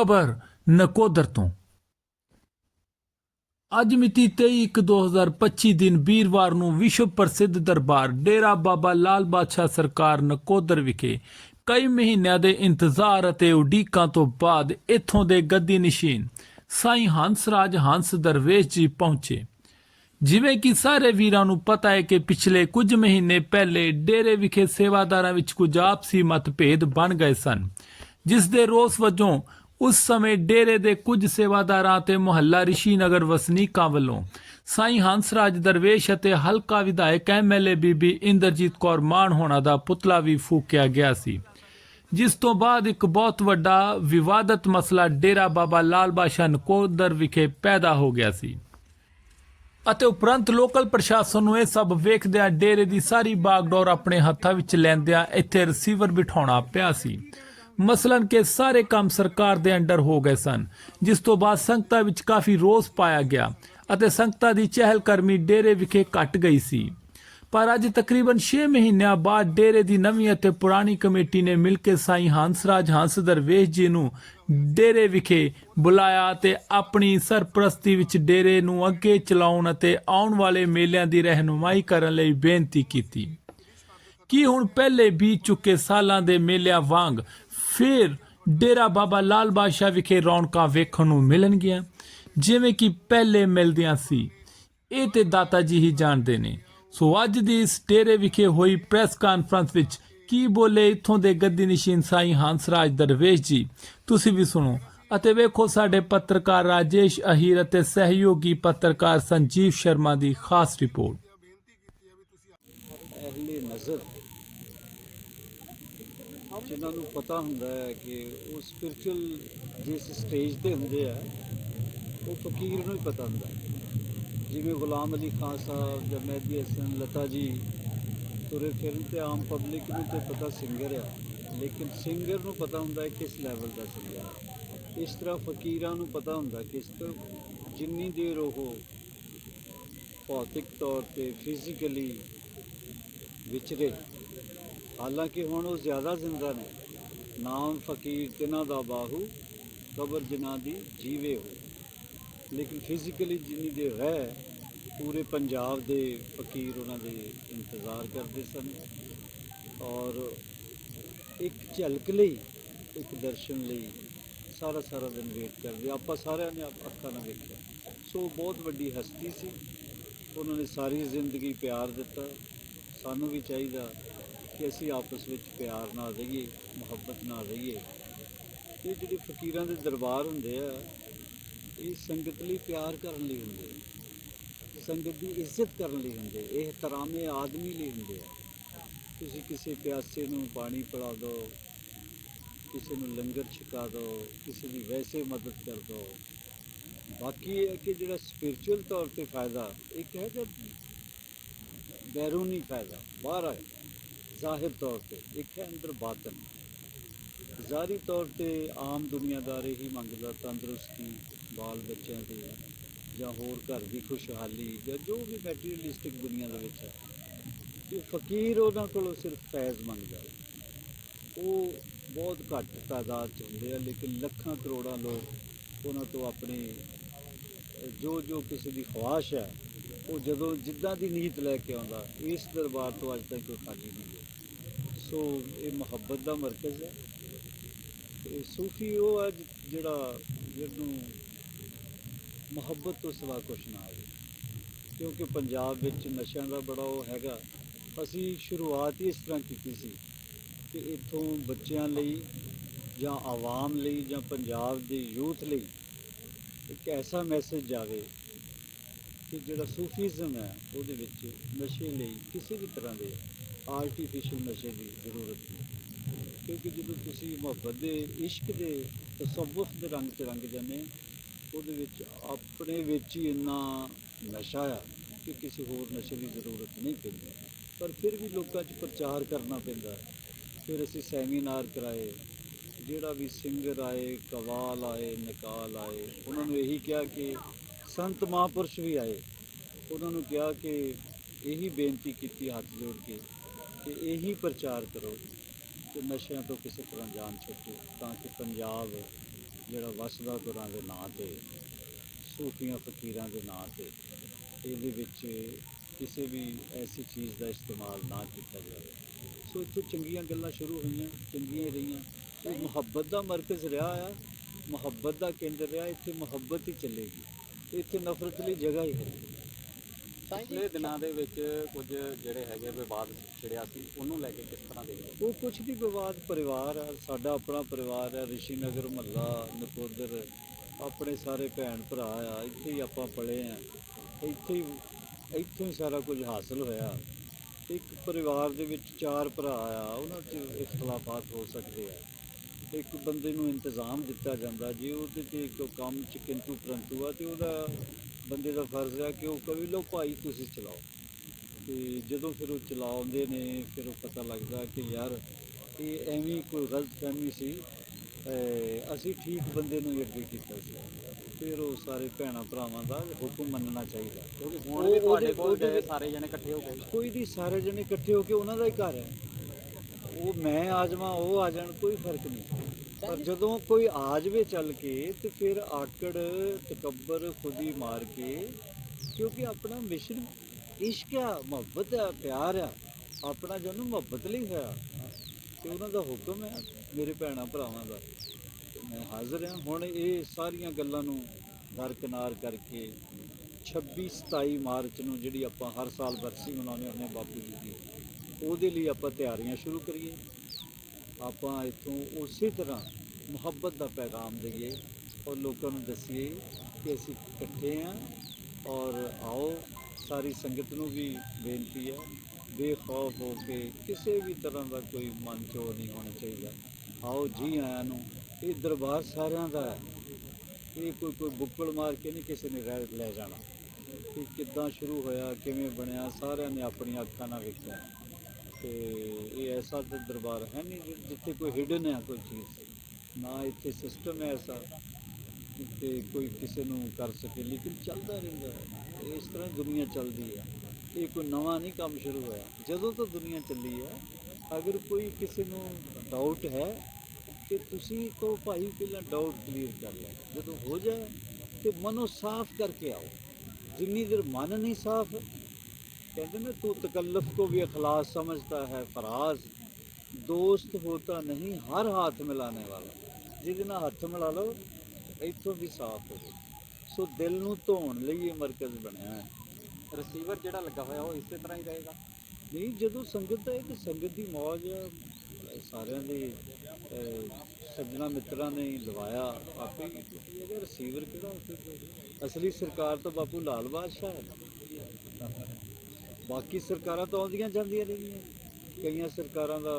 ਖਬਰ ਨਕੋਦਰ ਤੋਂ ਅੱਜ ਮਿਤੀ 23/1/2025 ਦਿਨ ਵੀਰਵਾਰ ਨੂੰ ਵਿਸ਼ਵ ਪ੍ਰਸਿੱਧ ਦਰਬਾਰ ਡੇਰਾ ਬਾਬਾ ਲਾਲ ਬਾਦਸ਼ਾਹ ਸਰਕਾਰ ਨਕੋਦਰ ਵਿਖੇ ਕਈ ਮਹੀਨਿਆਂ ਦੇ ਇੰਤਜ਼ਾਰ ਅਤੇ ਉਡੀਕਾਂ ਤੋਂ ਬਾਅਦ ਇੱਥੋਂ ਦੇ ਗੱਦੀ ਨਿਸ਼ੀਨ ਸਾਈਂ ਹੰਸਰਾਜ ਹੰਸ ਦਰਵੇਸ਼ ਜੀ ਪਹੁੰਚੇ। ਜਿਵੇਂ ਕਿ ਸਾਰੇ ਵੀਰਾਂ ਨੂੰ ਪਤਾ ਹੈ ਕਿ ਪਿਛਲੇ ਕੁਝ ਮਹੀਨੇ ਪਹਿਲੇ ਡੇਰੇ ਵਿਖੇ ਸੇਵਾਦਾਰਾਂ ਵਿੱਚ ਕੁਝ ਆਪਸੀ ਮਤਭੇਦ ਬਣ ਗਏ ਸਨ, ਜਿਸ ਦੇ ਰੋਸ ਵਜੋਂ ਉਸ ਸਮੇਂ ਡੇਰੇ ਦੇ ਕੁਝ ਸੇਵਾਦਾਰਾਂ ਅਤੇ ਮੁਹੱਲਾ ਰਿਸ਼ੀ ਨਗਰ ਵਸਨੀਕਾਂ ਵੱਲੋਂ ਸਾਈਂ ਹੰਸਰਾਜ ਦਰਵੇਸ਼ ਅਤੇ ਹਲਕਾ ਵਿਧਾਇਕ ਐਮਐਲਏ ਬੀਬੀ ਇੰਦਰਜੀਤ ਕੌਰ ਮਾਨ ਹੋਣਾ ਦਾ ਪੁਤਲਾ ਵੀ ਫੂਕਿਆ ਗਿਆ ਸੀ ਜਿਸ ਤੋਂ ਬਾਅਦ ਇੱਕ ਬਹੁਤ ਵੱਡਾ ਵਿਵਾਦਤ ਮਸਲਾ ਡੇਰਾ ਬਾਬਾ ਲਾਲ ਬਾਸ਼ਾ ਨਕੋਦਰ ਵਿਖੇ ਪੈਦਾ ਹੋ ਗਿਆ ਸੀ ਅਤੇ ਉਪਰੰਤ ਲੋਕਲ ਪ੍ਰਸ਼ਾਸਨ ਨੂੰ ਇਹ ਸਭ ਵੇਖਦਿਆਂ ਡੇਰੇ ਦੀ ਸਾਰੀ ਬਾਗਡੋਰ ਆਪਣੇ ਹੱਥਾਂ ਵਿੱਚ ਲੈਂਦਿਆਂ ਇੱਥੇ ਰਿਸੀਵਰ ਬਿਠਾਉਣਾ ਪਿਆ ਸੀ ਮਸਲਨ ਕੇ ਸਾਰੇ ਕੰਮ ਸਰਕਾਰ ਦੇ ਅੰਡਰ ਹੋ ਗਏ ਸਨ, ਜਿਸ ਤੋਂ ਬਾਅਦ ਸੰਗਤਾਂ ਵਿੱਚ ਕਾਫੀ ਰੋਸ ਪਾਇਆ ਗਿਆ ਅਤੇ ਸੰਗਤਾਂ ਦੀ ਚਹਿਲਕਰਮੀ ਡੇਰੇ ਵਿਖੇ ਘਟ ਗਈ ਸੀ। ਪਰ ਅੱਜ ਤਕਰੀਬਨ 6 ਮਹੀਨਿਆਂ ਬਾਅਦ ਡੇਰੇ ਦੀ ਨਵੀਂ ਅਤੇ ਪੁਰਾਣੀ ਕਮੇਟੀ ਨੇ ਮਿਲ ਕੇ ਸਾਈਂ ਹੰਸਰਾਜ ਹੰਸ ਦਰਵੇਸ਼ ਜੀ ਨੂੰ ਡੇਰੇ ਵਿਖੇ ਬੁਲਾਇਆ ਤੇ ਆਪਣੀ ਸਰਪ੍ਰਸਤੀ ਵਿੱਚ ਡੇਰੇ ਨੂੰ ਅੱਗੇ ਚਲਾਉਣ ਅਤੇ ਆਉਣ ਵਾਲੇ ਮੇਲਿਆਂ ਦੀ ਰਹਿਨੁਮਾਈ ਕਰਨ ਲਈ ਬੇਨਤੀ ਕੀਤੀ। ਕੀ ਹੁਣ ਪਹਿਲੇ ਬੀਤ ਚੁੱਕੇ ਸਾਲਾਂ ਦੇ ਮੇਲਿਆਂ ਵਾਂਗ ਫਿਰ ਡੇਰਾ ਬਾਬਾ ਲਾਲ ਬਾਦਸ਼ਾਹ ਵਿਖੇ ਰੌਣਕਾਂ ਵੇਖਣ ਨੂੰ ਮਿਲਣਗੀਆਂ। ਜਿਵੇਂ ਕਿ ਪਹਿਲੇ ਮਿਲਦੀਆਂ ਸੀ। ਇਹ ਤੇ ਦਾਤਾ ਜੀ ਹੀ ਜਾਣਦੇ ਨੇ। ਸੋ ਅੱਜ ਦੀ ਇਸ ਡੇਰੇ ਵਿਖੇ ਹੋਈ ਪ੍ਰੈਸ ਕਾਨਫਰੰਸ ਵਿੱਚ ਕੀ ਬੋਲੇ ਇਥੋਂ ਦੇ ਗੱਦੀ ਨਿਸ਼ੀਨ ਸਾਈਂ ਹੰਸਰਾਜ ਦਰਵੇਸ਼ ਜੀ? ਤੁਸੀਂ ਵੀ ਸੁਣੋ। ਅਤੇ ਵੇਖੋ ਸਾਡੇ ਪੱਤਰਕਾਰ ਰਾਜੇਸ਼ ਅਹੀਰ ਅਤੇ ਸਹਿਯੋਗੀ ਪੱਤਰਕਾਰ ਸੰਜੀਵ ਸ਼ਰਮਾ ਦੀ ਖਾਸ ਰਿਪੋਰਟ। ਅਹਲੇ ਨਜ਼ਰ ਜਿਨ੍ਹਾਂ ਨੂੰ ਪਤਾ ਹੁੰਦਾ ਹੈ ਕਿ ਉਹ ਸਪਿਰਚੁਅਲ ਜਿਸ ਸਟੇਜ ਤੇ ਹੁੰਦੇ ਆ, ਉਹ ਫਕੀਰ ਨੂੰ ਹੀ ਪਤਾ ਹੁੰਦਾ ਜਿਵੇਂ ਗੁਲਾਮ ਅਲੀ ਖਾਨ ਸਾਹਿਬ ਜਾਂ ਮਹਿਦੀ ਹਸਨ ਲਤਾ ਜੀ ਤੁਰੇ ਫਿਰਨ ਤੇ ਆਮ ਪਬਲਿਕ ਨੂੰ ਤੇ ਪਤਾ ਸਿੰਗਰ ਆ, ਲੇਕਿਨ ਸਿੰਗਰ ਨੂੰ ਪਤਾ ਹੁੰਦਾ ਹੈ ਕਿਸ ਲੈਵਲ ਦਾ ਸਿੰਗਰ ਹੈ ਇਸ ਤਰ੍ਹਾਂ ਫਕੀਰਾਂ ਨੂੰ ਪਤਾ ਹੁੰਦਾ ਕਿਸ ਤਰ੍ਹਾਂ ਜਿੰਨੀ ਦੇਰ ਉਹ ਭੌਤਿਕ ਤੌਰ ਤੇ ਫਿਜ਼ੀਕਲੀ ਵਿਚਰੇ ਹਾਲਾਂਕਿ ਹੁਣ ਉਹ ਜ਼ਿਆਦਾ ਜ਼ਿੰਦਾ ਨੇ। ਨਾਮ ਫਕੀਰ ਤਿਨਾਂ ਦਾ ਬਾਹੂ, ਕਬਰ ਜਿਨ੍ਹਾਂ ਦੀ ਜੀਵੇ ਹੋ। ਲੇਕਿਨ ਫਿਜ਼ੀਕਲੀ ਜਿੰਨੀ ਦੇ ਹੈ ਪੂਰੇ ਪੰਜਾਬ ਦੇ ਫਕੀਰ ਉਹਨਾਂ ਦੇ ਇੰਤਜ਼ਾਰ ਕਰਦੇ ਸਨ। ਔਰ ਇੱਕ ਝਲਕ ਲਈ, ਇੱਕ ਦਰਸ਼ਨ ਲਈ ਸਾਰਾ ਸਾਰਾ ਦਿਨ ਵੇਟ ਕਰਦੇ। ਆਪਾਂ ਸਾਰਿਆਂ ਨੇ ਅੱਖਾਂ ਨਾਲ ਵੇਖਿਆ। ਸੋ ਬਹੁਤ ਵੱਡੀ ਹਸਤੀ ਸੀ। ਉਹਨਾਂ ਨੇ ਸਾਰੀ ਜ਼ਿੰਦਗੀ ਪਿਆਰ ਦਿੱਤਾ। ਸਾਨੂੰ ਵੀ ਚਾਹੀਦਾ ਕਿ ਅਸੀਂ ਆਪਸ ਵਿੱਚ ਪਿਆਰ ਨਾਲ ਰਹੀਏ, ਮੁਹੱਬਤ ਨਾਲ ਰਹੀਏ। ਇਹ ਜਿਹੜੇ ਫਕੀਰਾਂ ਦੇ ਦਰਬਾਰ ਹੁੰਦੇ ਆ, ਇਹ ਸੰਗਤ ਲਈ ਪਿਆਰ ਕਰਨ ਲਈ ਹੁੰਦੇ ਆ। ਸੰਗਤ ਦੀ ਇੱਜ਼ਤ ਕਰਨ ਲਈ ਹੁੰਦੇ ਇਹ ਇhtਰਾਮੇ ਆਦਮੀ ਲਈ ਹੁੰਦੇ ਆ। ਤੁਸੀਂ ਕਿਸੇ ਪਿਆਸੇ ਨੂੰ ਪਾਣੀ ਪਿਲਾ ਦਿਓ ਕਿਸੇ ਨੂੰ ਲੰਗਰ ਛਕਾ ਦਿਓ ਕਿਸੇ ਦੀ ਵੈਸੇ ਮਦਦ ਕਰ ਦਿਓ ਬਾਕੀ ਇਹ ਹੈ ਕਿ ਜਿਹੜਾ ਸਪਿਰਚੁਅਲ ਤੌਰ ਤੇ ਫਾਇਦਾ ਇੱਕ ਹੈ ਕਿ ਬੈਰੂਨੀ ਫਾਇਦਾ, ਬਾਹਰ ਹੈ ਜ਼ਾਹਿਰ ਤੌਰ ਤੇ ਇੱਕ ਹੈ ਅੰਦਰ ਬਾਤਨ। ਜ਼ਾਹਰੀ ਤੌਰ ਤੇ ਆਮ ਦੁਨੀਆਦਾਰ ਇਹੀ ਮੰਗਦਾ ਤੰਦਰੁਸਤੀ, ਬਾਲ ਬੱਚਿਆਂ ਦੀ, ਜਾਂ ਹੋਰ ਘਰ ਦੀ ਖੁਸ਼ਹਾਲੀ, ਜਾਂ ਜੋ ਵੀ ਮੈਟੀਰੀਅਲਿਸਟਿਕ ਦੁਨੀਆ ਦੇ ਵਿੱਚ ਹੈ। ਇਹ ਫਕੀਰ ਉਹਨਾਂ ਕੋਲੋਂ ਸਿਰਫ ਫੈਜ਼ ਮੰਗਦਾ ਉਹ ਬਹੁਤ ਘੱਟ ਤਾਦਾਦ ਚ ਹੁੰਦੇ ਆ, ਲੇਕਿਨ ਲੱਖਾਂ ਕਰੋੜਾਂ ਲੋਕ ਉਹਨਾਂ ਤੋਂ ਆਪਣੀ, ਜੋ ਜੋ ਕਿਸੇ ਦੀ ਖੁਆਇਸ਼ ਹੈ, ਉਹ ਜਦੋਂ ਜਿੱਦਾਂ ਦੀ ਨੀਤ ਲੈ ਕੇ ਆਉਂਦਾ, ਇਸ ਦਰਬਾਰ ਤੋਂ ਅੱਜ ਤੱਕ ਕੋਈ ਖਾਲੀ ਨਹੀਂ ਗਿਆ ਸੋ ਇਹ ਮੁਹੱਬਤ ਦਾ ਮਰਕਜ਼ ਹੈ। ਤੇ ਸੂਫੀ ਉਹ ਹੈ ਜਿਹੜਾ ਜਿਹਨੂੰ ਮੁਹੱਬਤ ਤੋਂ ਸਿਵਾ ਕੁਛ ਨਾ ਆਵੇ। ਕਿਉਂਕਿ ਪੰਜਾਬ ਵਿੱਚ ਨਸ਼ਿਆਂ ਦਾ ਬੜਾ ਉਹ ਹੈਗਾ। ਅਸੀਂ ਸ਼ੁਰੂਆਤ ਹੀ ਇਸ ਤਰ੍ਹਾਂ ਕੀਤੀ ਸੀ ਕਿ ਇੱਥੋਂ ਬੱਚਿਆਂ ਲਈ ਜਾਂ ਆਵਾਮ ਲਈ ਜਾਂ ਪੰਜਾਬ ਦੇ ਯੂਥ ਲਈ ਇੱਕ ਐਸਾ ਮੈਸੇਜ ਜਾਵੇ ਕਿ ਜਿਹੜਾ ਸੂਫੀਜ਼ਮ ਹੈ ਉਹਦੇ ਵਿੱਚ ਨਸ਼ੇ ਲਈ ਕਿਸੇ ਵੀ ਤਰ੍ਹਾਂ ਦੇ ਆਰਟੀਫੀਸ਼ੀਅਲ ਨਸ਼ੇ ਦੀ ਜ਼ਰੂਰਤ ਨਹੀਂ ਕਿਉਂਕਿ ਜਦੋਂ ਤੁਸੀਂ ਮੁਹੱਬਤ ਦੇ, ਇਸ਼ਕ ਦੇ, ਤਸੱਵੁਫ ਦੇ ਰੰਗ ਤੇ ਰੰਗ ਜਾਂਦੇ ਉਹਦੇ ਵਿੱਚ ਆਪਣੇ ਵਿੱਚ ਹੀ ਇੰਨਾ ਨਸ਼ਾ ਆ ਕਿ ਕਿਸੇ ਹੋਰ ਨਸ਼ੇ ਦੀ ਜ਼ਰੂਰਤ ਨਹੀਂ ਪੈਂਦੀ। ਪਰ ਫਿਰ ਵੀ ਲੋਕਾਂ 'ਚ ਪ੍ਰਚਾਰ ਕਰਨਾ ਪੈਂਦਾ ਫਿਰ ਅਸੀਂ ਸੈਮੀਨਾਰ ਕਰਾਏ, ਜਿਹੜਾ ਵੀ ਸਿੰਗਰ ਆਏ, ਕਵਾਲ ਆਏ, ਨਕਾਲ ਆਏ, ਉਹਨਾਂ ਨੂੰ ਇਹੀ ਕਿਹਾ ਕਿ ਸੰਤ ਮਹਾਂਪੁਰਸ਼ ਵੀ ਆਏ। ਉਹਨਾਂ ਨੂੰ ਕਿਹਾ ਕਿ ਇਹੀ ਬੇਨਤੀ ਕੀਤੀ ਹੱਥ ਜੋੜ ਕੇ ਕਿ ਇਹੀ ਪ੍ਰਚਾਰ ਕਰੋ ਕਿ ਨਸ਼ਿਆਂ ਤੋਂ ਕਿਸੇ ਤਰ੍ਹਾਂ ਜਾਨ ਛੁੱਟੇ, ਤਾਂ ਕਿ ਪੰਜਾਬ ਜਿਹੜਾ ਵਸਦਾ ਤੁਰਾਂ ਦੇ ਨਾਂ ਤੇ, ਸੂਫੀਆਂ ਫਕੀਰਾਂ ਦੇ ਨਾਂ ਤੇ, ਇਹਦੇ ਵਿੱਚ ਕਿਸੇ ਵੀ ਐਸੀ ਚੀਜ਼ ਦਾ ਇਸਤੇਮਾਲ ਨਾ ਕੀਤਾ ਜਾਵੇ। ਸੋ ਇੱਥੋਂ ਚੰਗੀਆਂ ਗੱਲਾਂ ਸ਼ੁਰੂ ਹੋਈਆਂ, ਚੰਗੀਆਂ ਰਹੀਆਂ। ਉਹ ਮੁਹੱਬਤ ਦਾ ਮਰਕਜ਼ ਰਿਹਾ ਆ, ਮੁਹੱਬਤ ਦਾ ਕੇਂਦਰ ਰਿਹਾ, ਇੱਥੇ ਮੁਹੱਬਤ ਹੀ ਚੱਲੇਗੀ। ਇੱਥੇ ਨਫ਼ਰਤ ਲਈ ਜਗ੍ਹਾ ਹੀ ਹੈ। ਪਿਛਲੇ ਦਿਨਾਂ ਦੇ ਵਿੱਚ ਕੁਝ ਜਿਹੜੇ ਹੈਗੇ ਵਿਵਾਦ ਛਿੜਿਆ ਸੀ, ਉਹਨੂੰ ਲੈ ਕੇ ਕਿਸ ਤਰ੍ਹਾਂ ਦੇਖਦੇ ਹੋ? ਉਹ ਕੁਛ ਵੀ ਵਿਵਾਦ ਪਰਿਵਾਰ ਆ, ਸਾਡਾ ਆਪਣਾ ਪਰਿਵਾਰ ਆ ਰਿਸ਼ੀ ਨਗਰ ਮਹੱਲਾ, ਨਕੋਦਰ, ਆਪਣੇ ਸਾਰੇ ਭੈਣ ਭਰਾ ਆ, ਇੱਥੇ ਹੀ ਆਪਾਂ ਪਲੇ ਆ। ਇੱਥੇ ਹੀ, ਇੱਥੋਂ ਹੀ ਸਾਰਾ ਕੁਝ ਹਾਸਲ ਹੋਇਆ। ਇੱਕ ਪਰਿਵਾਰ ਦੇ ਵਿੱਚ ਚਾਰ ਭਰਾ ਆ, ਉਹਨਾਂ 'ਚ ਇਖਤਲਾਫਾਤ ਹੋ ਸਕਦੇ ਆ। ਇੱਕ ਬੰਦੇ ਨੂੰ ਇੰਤਜ਼ਾਮ ਦਿੱਤਾ ਜਾਂਦਾ, ਜੇ ਉਹਦੇ ਤੇ ਕੋਈ ਕੰਮ ਚ ਕਿੰਤੂ ਪ੍ਰੰਤੂ ਆ, ਤੇ ਉਹਦਾ ਬੰਦੇ ਦਾ ਫਰਜ਼ ਆ ਕਿ ਉਹ ਕਵੇ ਲੋ ਭਾਈ ਤੁਸੀਂ ਚਲਾਓ। ਤੇ ਜਦੋਂ ਫਿਰ ਉਹ ਚਲਾਉਂਦੇ ਨੇ ਫਿਰ ਉਹ ਪਤਾ ਲੱਗਦਾ ਕਿ ਯਾਰ ਇਹ ਐਵੇਂ ਹੀ ਕੋਈ ਗਲਤ ਫਹਿਮੀ ਸੀ। ਅਸੀਂ ਠੀਕ ਬੰਦੇ ਨੂੰ ਹੀ ਅੱਗੇ ਕੀਤਾ ਸੀ। ਫਿਰ ਉਹ ਸਾਰੇ ਭੈਣਾਂ ਭਰਾਵਾਂ ਦਾ ਹੁਕਮ ਮੰਨਣਾ ਚਾਹੀਦਾ। ਕਿਉਂਕਿ ਹੁਣ ਵੀ ਤੁਹਾਡੇ ਕੋਲ ਸਾਰੇ ਜਣੇ ਇਕੱਠੇ ਹੋ ਗਏ। ਕੋਈ ਨਹੀਂ ਸਾਰੇ ਜਣੇ ਇਕੱਠੇ ਹੋ ਕੇ ਉਹਨਾਂ ਦਾ ਹੀ ਘਰ ਹੈ। ਉਹ ਮੈਂ ਆ ਜਾਵਾਂ ਉਹ ਆ ਜਾਣ ਕੋਈ ਫ਼ਰਕ ਨਹੀਂ। ਪਰ ਜਦੋਂ ਕੋਈ ਆ ਜਾਵੇ ਚੱਲ ਕੇ ਤੇ ਫਿਰ ਆਕੜ ਤਕੱਬਰ ਖੁਦੀ ਮਾਰ ਕੇ, ਕਿਉਂਕਿ ਆਪਣਾ ਮਿਸ਼ਨ ਇਸ਼ਕ ਆ, ਮੁਹੱਬਤ ਆ, ਪਿਆਰ ਆ, ਆਪਣਾ ਜਨਮ ਮੁਹੱਬਤ ਲਈ ਹੋਇਆ, ਤੇ ਉਹਨਾਂ ਦਾ ਹੁਕਮ ਹੈ ਮੇਰੇ ਭੈਣਾਂ ਭਰਾਵਾਂ ਦਾ। ਮੈਂ ਹਾਜ਼ਰ ਹਾਂ। ਹੁਣ ਇਹ ਸਾਰੀਆਂ ਗੱਲਾਂ ਨੂੰ ਦਰਕਨਾਰ ਕਰਕੇ 26 27 ਮਾਰਚ ਨੂੰ ਜਿਹੜੀ ਆਪਾਂ ਹਰ ਸਾਲ ਬਰਸੀ ਮਨਾਉਂਦੇ ਹੁੰਦੇ ਹਾਂ ਬਾਪੂ ਜੀ ਦੀ, ਉਹਦੇ ਲਈ ਆਪਾਂ ਤਿਆਰੀਆਂ ਸ਼ੁਰੂ ਕਰੀਏ। ਆਪਾਂ ਇੱਥੋਂ ਉਸੇ ਤਰ੍ਹਾਂ ਮੁਹੱਬਤ ਦਾ ਪੈਗਾਮ ਦਈਏ ਔਰ ਲੋਕਾਂ ਨੂੰ ਦੱਸੀਏ ਕਿ ਅਸੀਂ ਇਕੱਠੇ ਹਾਂ ਔਰ ਆਓ, ਸਾਰੀ ਸੰਗਤ ਨੂੰ ਵੀ ਬੇਨਤੀ ਹੈ, ਬੇਖੌਫ ਹੋ ਕੇ ਕਿਸੇ ਵੀ ਤਰ੍ਹਾਂ ਦਾ ਕੋਈ ਮਨ ਚੋ ਨਹੀਂ ਹੋਣਾ ਚਾਹੀਦਾ। ਆਓ ਜੀ ਆਇਆਂ ਨੂੰ, ਇਹ ਦਰਬਾਰ ਸਾਰਿਆਂ ਦਾ ਹੈ। ਇਹ ਕੋਈ ਕੋਈ ਬੁੱਕਲ ਮਾਰ ਕੇ ਨਹੀਂ ਕਿਸੇ ਨੇ ਰਹਿ- ਲੈ ਜਾਣਾ। ਕਿ ਕਿੱਦਾਂ ਸ਼ੁਰੂ ਹੋਇਆ, ਕਿਵੇਂ ਬਣਿਆ, ਸਾਰਿਆਂ ਨੇ ਆਪਣੀਆਂ ਅੱਖਾਂ ਨਾਲ ਵੇਖਿਆ। ਤੇ ਇਹ ਐਸਾ ਤਾਂ ਦਰਬਾਰ ਹੈ ਨਹੀਂ ਜਿੱਥੇ ਕੋਈ ਹਿਡਨ ਹੈ ਕੋਈ ਚੀਜ਼। ਨਾ ਇੱਥੇ ਸਿਸਟਮ ਹੈ ਐਸਾ ਕਿ ਕੋਈ ਕਿਸੇ ਨੂੰ ਕਰ ਸਕੇ, ਲੇਕਿਨ ਚੱਲਦਾ ਰਹਿੰਦਾ ਹੈ ਇਸ ਤਰ੍ਹਾਂ ਦੁਨੀਆ ਚੱਲਦੀ ਹੈ। ਇਹ ਕੋਈ ਨਵਾਂ ਨਹੀਂ ਕੰਮ ਸ਼ੁਰੂ ਹੋਇਆ। ਜਦੋਂ ਤੋਂ ਦੁਨੀਆ ਚੱਲੀ ਹੈ, ਅਗਰ ਕੋਈ ਕਿਸੇ ਨੂੰ ਡਾਊਟ ਹੈ ਕਿ ਤੁਸੀਂ ਕਹੋ ਭਾਈ ਪਹਿਲਾਂ ਡਾਊਟ ਕਲੀਅਰ ਕਰ ਲੈ। ਜਦੋਂ ਹੋ ਜਾਏ, ਤੇ ਮਨੋਂ ਸਾਫ਼ ਕਰਕੇ ਆਓ। ਜਿੰਨੀ ਦੇਰ ਮਨ ਨਹੀਂ ਸਾਫ਼ कहते ना तू तकल्लुफ को भी अखलास समझता है फराज दोस्त होता नहीं हर हाथ मिलाने वाला ਜਿਹਦੇ ਨਾਲ ਹੱਥ ਮਿਲਾ ਲਓ ਇੱਥੋਂ ਵੀ ਸਾਫ਼ ਹੋ ਜਾਓ ਸੋ ਦਿਲ ਨੂੰ ਧੋਣ ਲਈ ਇਹ ਮਰਕਜ਼ ਬਣਿਆ ਹੈ ਰਿਸੀਵਰ ਜਿਹੜਾ ਲੱਗਾ ਹੋਇਆ ਉਹ ਇਸੇ ਤਰ੍ਹਾਂ ਹੀ ਰਹੇਗਾ ਨਹੀਂ ਜਦੋਂ ਸੰਗਤ ਹੈ ਤੇ ਸੰਗਤ ਦੀ ਮੌਜ ਅਹ ਸਾਰਿਆਂ ਦੇ ਅਹ, ਸੱਜਣਾ ਮਿੱਤਰਾਂ ਨੇ ਹੀ ਲਵਾਇਆ ਆਪੇ ਹੀ ਕੀਤੀ ਹੈ ਰਿਸੀਵਰ ਕਿਹੜਾ ਉੱਥੇ ਅਸਲੀ ਸਰਕਾਰ ਤਾਂ ਬਾਪੂ ਲਾਲ ਬਾਦਸ਼ਾਹ ਹੈ ਬਾਕੀ ਸਰਕਾਰਾਂ ਤਾਂ ਆਉਂਦੀਆਂ ਜਾਂਦੀਆਂ ਰਹੀਆਂ ਕਈਆਂ ਸਰਕਾਰਾਂ ਦਾ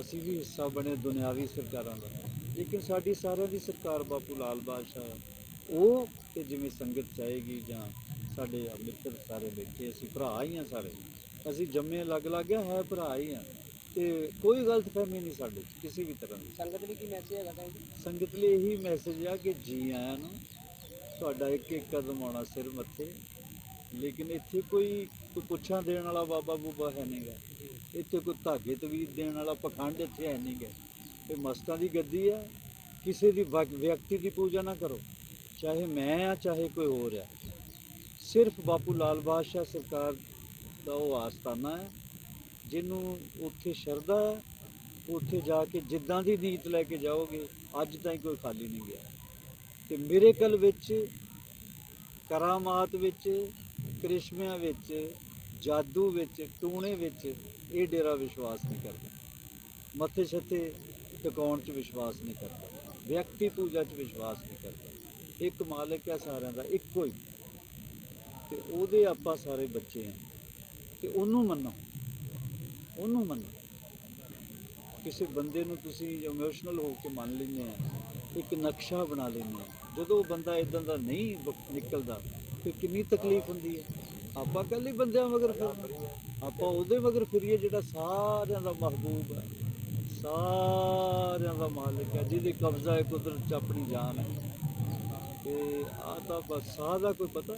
ਅਸੀਂ ਵੀ ਹਿੱਸਾ ਬਣੇ ਦੁਨਿਆਵੀ ਸਰਕਾਰਾਂ ਦਾ। ਲੇਕਿਨ ਸਾਡੀ ਸਾਰਿਆਂ ਦੀ ਸਰਕਾਰ ਬਾਪੂ ਲਾਲ ਬਾਦਸ਼ਾਹ। ਉਹ ਤੇ ਜਿਵੇਂ ਸੰਗਤ ਚਾਹੇਗੀ ਜਾਂ ਸਾਡੇ ਮਿੱਤਰ ਸਾਰੇ ਬੈਠੇ ਅਸੀਂ ਭਰਾ ਹੀ ਆ ਸਾਰੇ। ਅਸੀਂ ਜੰਮੇ ਲੱਗ ਲੱਗ ਗਿਆ ਹੈ ਭਰਾ ਹੀ ਆ। ਤੇ ਕੋਈ ਗਲਤ ਫਹਿਮੀ ਨਹੀਂ ਸਾਡੇ 'ਚ, ਕਿਸੇ ਵੀ ਤਰ੍ਹਾਂ ਦੀ। ਸੰਗਤ ਲਈ ਕੀ ਮੈਸੇਜ ਹੈਗਾ ਤਾਂ ਸੰਗਤ ਲਈ ਇਹੀ ਮੈਸੇਜ ਆ ਕਿ ਜੀ ਆਇਆਂ ਨੂੰ ਤੁਹਾਡਾ ਇੱਕ ਇੱਕ ਕਦਮ ਆਉਣਾ ਸਿਰ ਮੱਥੇ। ਲੇਕਿਨ ਇੱਥੇ ਕੋਈ ਕੋਈ ਪੁੱਛਾਂ ਦੇਣ ਵਾਲਾ ਬਾਬਾ ਬੂਬਾ ਹੈ ਨਹੀਂਗਾ ਇੱਥੇ ਕੋਈ ਧਾਗੇ ਤਵੀਰ ਦੇਣ ਵਾਲਾ ਪਖੰਡ ਇੱਥੇ ਹੈ ਨਹੀਂਗਾ ਇਹ ਮਸਤਾਂ ਦੀ ਗੱਦੀ ਆ ਕਿਸੇ ਦੀ ਵਕ- ਵਿਅਕਤੀ ਦੀ ਪੂਜਾ ਨਾ ਕਰੋ। ਚਾਹੇ ਮੈਂ ਆ, ਚਾਹੇ ਕੋਈ ਹੋਰ ਆ। ਸਿਰਫ ਬਾਪੂ ਲਾਲ ਬਾਦਸ਼ਾਹ ਸਰਕਾਰ ਦਾ ਉਹ ਆਸਤਾਨਾ ਹੈ, ਜਿਹਨੂੰ ਉੱਥੇ ਸ਼ਰਧਾ ਹੈ। ਉੱਥੇ ਜਾ ਕੇ ਜਿੱਦਾਂ ਦੀ ਨੀਤ ਲੈ ਕੇ ਜਾਓਗੇ, ਅੱਜ ਤਾਈਂ ਕੋਈ ਖਾਲੀ ਨਹੀਂ ਗਿਆ। ਤੇ ਮੇਰੇ ਕਲ ਵਿੱਚ, ਕਰਾਮਾਤ ਵਿੱਚ ਕ੍ਰਿਸ਼ਮਿਆਂ ਵਿੱਚ, ਜਾਦੂ ਵਿੱਚ, ਟੂਣੇ ਵਿੱਚ ਇਹ ਡੇਰਾ ਵਿਸ਼ਵਾਸ ਨਹੀਂ ਕਰਦਾ। ਮੱਥੇ ਛੱਤੇ ਟਿਕਾਉਣ 'ਚ ਵਿਸ਼ਵਾਸ ਨਹੀਂ ਕਰਦਾ। ਵਿਅਕਤੀ ਪੂਜਾ 'ਚ ਵਿਸ਼ਵਾਸ ਨਹੀਂ ਕਰਦਾ। ਇੱਕ ਮਾਲਕ ਹੈ ਸਾਰਿਆਂ ਦਾ, ਇੱਕੋ ਹੀ। ਤੇ ਉਹਦੇ ਆਪਾਂ ਸਾਰੇ ਬੱਚੇ ਹਾਂ ਤੇ ਉਹਨੂੰ ਮੰਨੋ। ਉਹਨੂੰ ਮੰਨੋ। ਕਿਸੇ ਬੰਦੇ ਨੂੰ ਤੁਸੀਂ ਇਮੋਸ਼ਨਲ ਹੋ ਕੇ ਮੰਨ ਲੈਂਦੇ ਆ, ਇੱਕ ਨਕਸ਼ਾ ਬਣਾ ਲੈਂਦੇ ਆ। ਜਦੋਂ ਬੰਦਾ ਇਦਾਂ ਦਾ ਨਹੀਂ ਬ- ਨਿਕਲਦਾ ਤੇ ਕਿੰਨੀ ਤਕਲੀਫ ਹੁੰਦੀ ਹੈ। ਆਪਾਂ ਕੱਲੇ ਬੰਦਿਆਂ ਮਗਰ ਫਿਰਨਾ ਆਪਾਂ ਉਹਦੇ ਮਗਰ ਫਿਰੀਏ ਜਿਹੜਾ ਸਾਰਿਆਂ ਦਾ ਮਹਬੂਬ ਹੈ। ਸਾਰਿਆਂ ਦਾ ਮਾਲਕ ਹੈ, ਜਿਹਦੇ ਕਬਜ਼ਾ ਹੈ ਕੁਦਰਤ 'ਚ ਆਪਣੀ ਜਾਨ ਹੈ। ਤੇ ਆ ਤਾਂ ਬਸ ਸਾਹ ਦਾ ਕੋਈ ਪਤਾ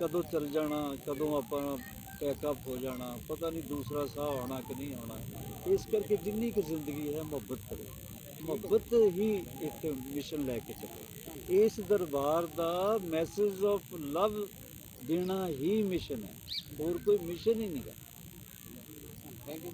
ਕਦੋਂ ਚੱਲ ਜਾਣਾ, ਕਦੋਂ ਆਪਾਂ ਪੈਕਅਪ ਹੋ ਜਾਣਾ, ਪਤਾ ਨਹੀਂ ਦੂਸਰਾ ਸਾਹ ਆਉਣਾ ਕਿ ਨਹੀਂ ਆਉਣਾ। ਇਸ ਕਰਕੇ ਜਿੰਨੀ ਕੁ ਜ਼ਿੰਦਗੀ ਹੈ ਮੁਹੱਬਤ ਕਰੇ। ਮੁਹੱਬਤ ਹੀ ਇੱਕ ਮਿਸ਼ਨ ਲੈ ਕੇ ਚੱਲੇ। ਇਸ ਦਰਬਾਰ ਦਾ ਮੈਸੇਜ ਆਫ ਲਵ ਦੇਣਾ ਹੀ ਮਿਸ਼ਨ ਹੈ। ਹੋਰ ਕੋਈ ਮਿਸ਼ਨ ਹੀ ਨਹੀਂ ਨਹੀਂਗਾ ਥੈਂਕ ਯੂ